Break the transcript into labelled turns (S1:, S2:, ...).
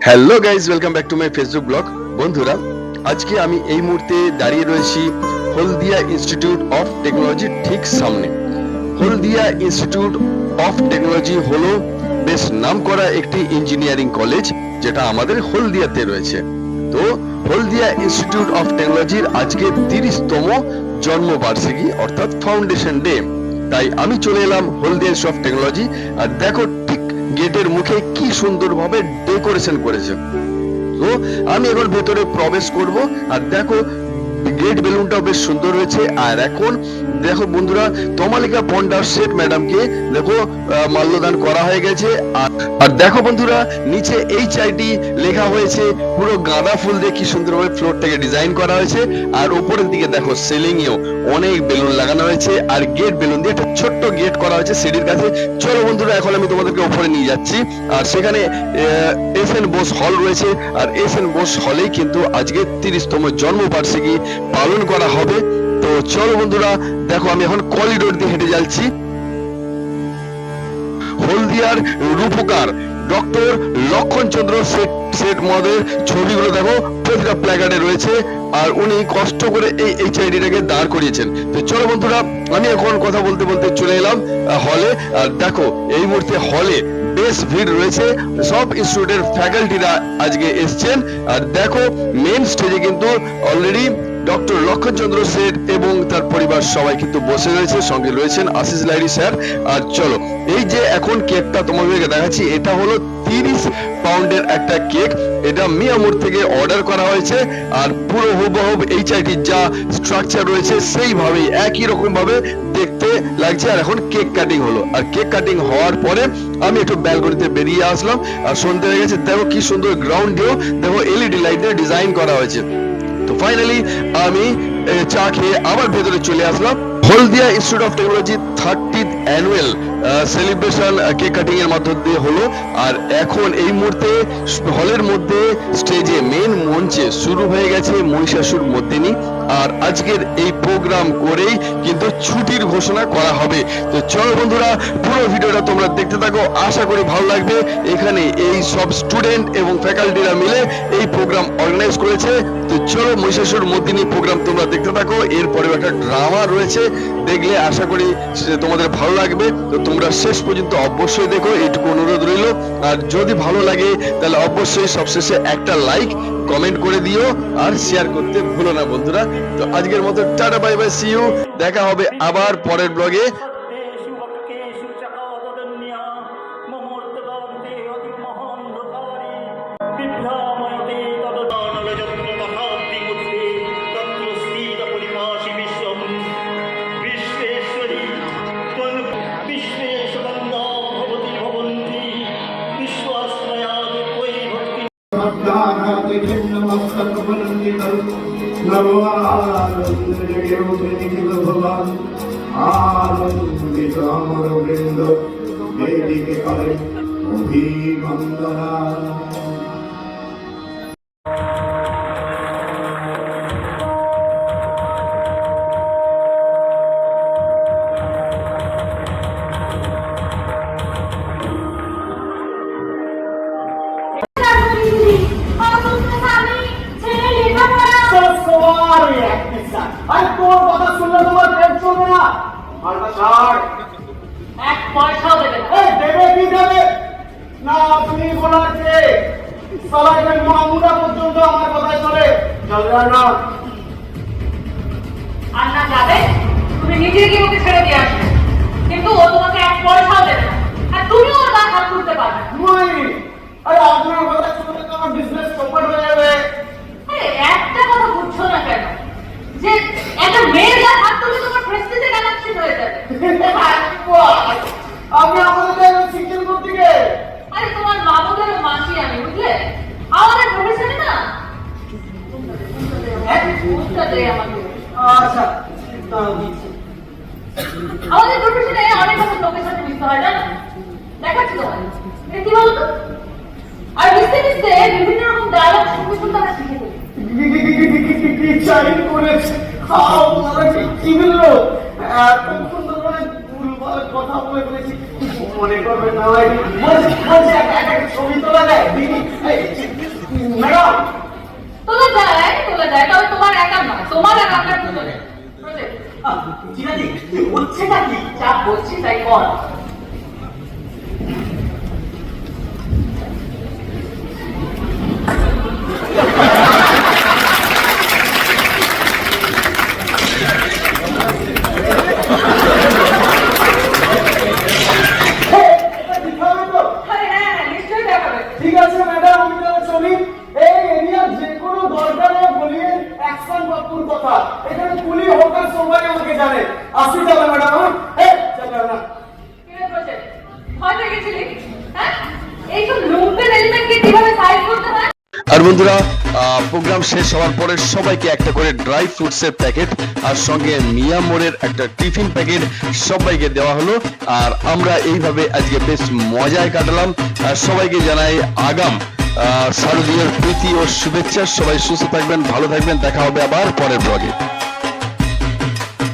S1: Hello guys welcome back to my Facebook blog বন্ধুরা, আজকে আমি এই মুহূর্তে দাঁড়িয়ে রয়েছি হলদিয়া ইনস্টিটিউট অফ টেকনোলজি ঠিক সামনে। হলদিয়া ইনস্টিটিউট অফ টেকনোলজি হলো বেশ নাম করা একটি ইঞ্জিনিয়ারিং কলেজ যেটা আমাদের হলদিয়াতে রয়েছে। তো হলদিয়া ইনস্টিটিউট অফ টেকনোলজির আজকে তিরিশতম জন্মবার্ষিকী, অর্থাৎ ফাউন্ডেশন ডে তাই আমি চলে এলাম হলদিয়া ইনস্টিটিউট অফ টেকনোলজি আর দেখো গেটের মুখে কি সুন্দরভাবে ডেকোরেশন করেছে। তো আমি এখন ভেতরে প্রবেশ করব আর দেখো গেট বেলুনটাও বেশ সুন্দর হয়েছে। আর এখন দেখো বন্ধুরা, তমালিকা পন্ডার শেঠ ম্যাডামকে দেখো মাল্যদান করা হয়ে গেছে। আর দেখো বন্ধুরা, নিচে এই চাইটি লেখা হয়েছে, পুরো গাঁদা ফুল দিয়ে কি সুন্দরভাবে ফ্লোরটাকে ডিজাইন করা হয়েছে। আর উপরের দিকে দেখো সিলিং এও অনেক বেলুন লাগানো হয়েছে। আর গেট বেলুন দিয়ে একটা ছোট্ট গেট করা হয়েছে সিঁড়ির কাছে। চলো বন্ধুরা, এখন আমি তোমাদেরকে উপরে নিয়ে যাচ্ছি। আর সেখানে এস এন বোস হল রয়েছে। আর এস এন বোস হলেই কিন্তু আজকে তিরিশতম জন্মবার্ষিকী। পালন করা হবে। তো চলো বন্ধুরা, দেখো আমি এখন করিডোর দিয়ে হেঁটে যাচ্ছি। হলদিয়ার রূপকার ডক্টর লক্ষণ চন্দ্র শেঠ মদের ছবিগুলো দেখো প্রতিটা প্ল্যাকার্ডে রয়েছে, আর উনি কষ্ট করে এই এইচআইডিটাকে দাঁড় করিয়েছেন। তো চলো বন্ধুরা, আমি এখন কথা বলতে বলতে চলে এলাম হলে আর দেখো, এই মুহূর্তে হলে বেশ ভিড় রয়েছে। সব ইনস্টিটিউটের ফ্যাকাল্টিরা আজকে এসছেন। আর দেখো মেন স্টেজে কিন্তু অলরেডি ডক্টর লক্ষণচন্দ্র শেঠ এবং তার পরিবার সবাই কিন্তু বসে রয়েছে, সঙ্গে রয়েছেন আশিস লাইরি স্যার। আর চলো, এই যে এখন কেকটা তোমাদেরকে দেখাচ্ছি, এটা হলো তিরিশ পাউন্ডের একটা কেক। এটা মিয়ামুর থেকে অর্ডার করা হয়েছে, আর পুরো হুবহুব এইচআইটির যা স্ট্রাকচার রয়েছে, সেইভাবেই, একই রকম ভাবে দেখতে লাগছে। আর এখন কেক কাটিং হলো। আর কেক কাটিং হওয়ার পরে আমি একটু ব্যালকনিতে বেরিয়ে আসলাম, আর সন্ধ্যে হয়ে গেছে। দেখো কি সুন্দর গ্রাউন্ড দিয়েও দেখো এলইডি লাইট দিয়ে ডিজাইন করা হয়েছে। তো ফাইনালি আমি চা খেয়ে আবার ভেতরে চলে আসলাম। Haldia institute of technology thirtieth annual celebration cake cutting এর মধ্য দিয়ে হলো। আর এখন এই মুহূর্তে হলের মধ্যে স্টেজে মেন মঞ্চে শুরু হয়ে গেছে মহিষাসুর মর্দিনী। আর আজকের এই প্রোগ্রাম করেই কিন্তু ছুটির ঘোষণা করা হবে। তো চলো বন্ধুরা, পুরো ভিডিওটা তোমরা দেখতে থাকো। আশা করি ভালো লাগবে। এখানে এই সব স্টুডেন্ট এবং ফ্যাকাল্টিরা মিলে এই প্রোগ্রাম অর্গানাইজ করেছে। তো চলো মহিষাসুর মর্দিনী প্রোগ্রাম তোমরা দেখতে থাকো। এরপরে একটা ড্রামা রয়েছে। দেখলে আশা করি তোমাদের ভালো লাগবে। তো তোমরা শেষ পর্যন্ত অবশ্যই দেখো, এইটুকু অনুরোধ রইল। আর যদি ভালো লাগে, তাহলে অবশ্যই সবশেষে একটা লাইক কমেন্ট করে দিও আর শেয়ার করতে ভুলো না বন্ধুরা। তো আজকের মতো টাটা বাই বাই সি দেখা হবে আবার পরের ব্লগে
S2: আনন্দিত আমার বৃন্দ বেদিকে করে অভিবন্দনা
S3: সবাইকে মামুরা পর্যন্ত আমার কথাই চলে চলবে না
S4: আর না যাবে, তুমি নিজে গিয়ে ওকে ছেড়ে দিয়ে আসবে। কিন্তু ও তোমাকে এক পয়সাও দেবে না আর তুমি ওর গায়ে হাত তুলতে পারবে না
S3: মই আরে আপনার কথা শুনলে তো আমার বিজনেস চৌপট হয়ে যাবে
S4: আরে একটা কথা বুঝছ না কেন যে একটা মেয়ের গায়ে হাত তুললে তোমার প্রেস্টিজে কানেকশন হয়ে যাবে
S3: আমি আমাদের শিক্ষণ করতে গিয়ে
S4: আরে তোমার বাবুদের মাসি আমি বুঝলে আমাদের প্রফেশনে না এক আমাকে
S3: আচ্ছা
S4: আমাদের প্রফেশনে অনেক রকম লোকের সাথে মিশতে হয় জানো? দেখাচ্ছি এটা কি বলতো? আর মিশতে মিশতে বিভিন্ন রকম ডায়লগ শুনতে শুনতে আমরা শিখে ফেলি।
S3: চাই করেছে। আপনারা কি কি বলল? এত সুন্দর করে ভুলভাল কথা বলে ফেলেছি। মনে করবেন না ভাই ছবি তোলা যায় করতে দেয়,
S5: তবে
S3: তোমার একা নয়, তোমার আর আপনার
S5: ঠিক আছে কি হচ্ছে নাকি যা বলছি তাই
S3: কর।
S1: আর বন্ধুরা প্রোগ্রাম শেষ হওয়ার পরে সবাইকে একটা করে ড্রাই ফ্রুটসের প্যাকেট আর সঙ্গে মিয়া মোড়ের একটা টিফিন প্যাকেট সবাইকে দেওয়া হলো। আর আমরা এইভাবে আজকে বেশ মজায় কাটালাম। আর সবাইকে জানাই আগাম। আহ, শারদীয়ার প্রীতি ও শুভেচ্ছা। সবাই সুস্থ থাকবেন ভালো থাকবেন। দেখা হবে আবার পরের ব্লগে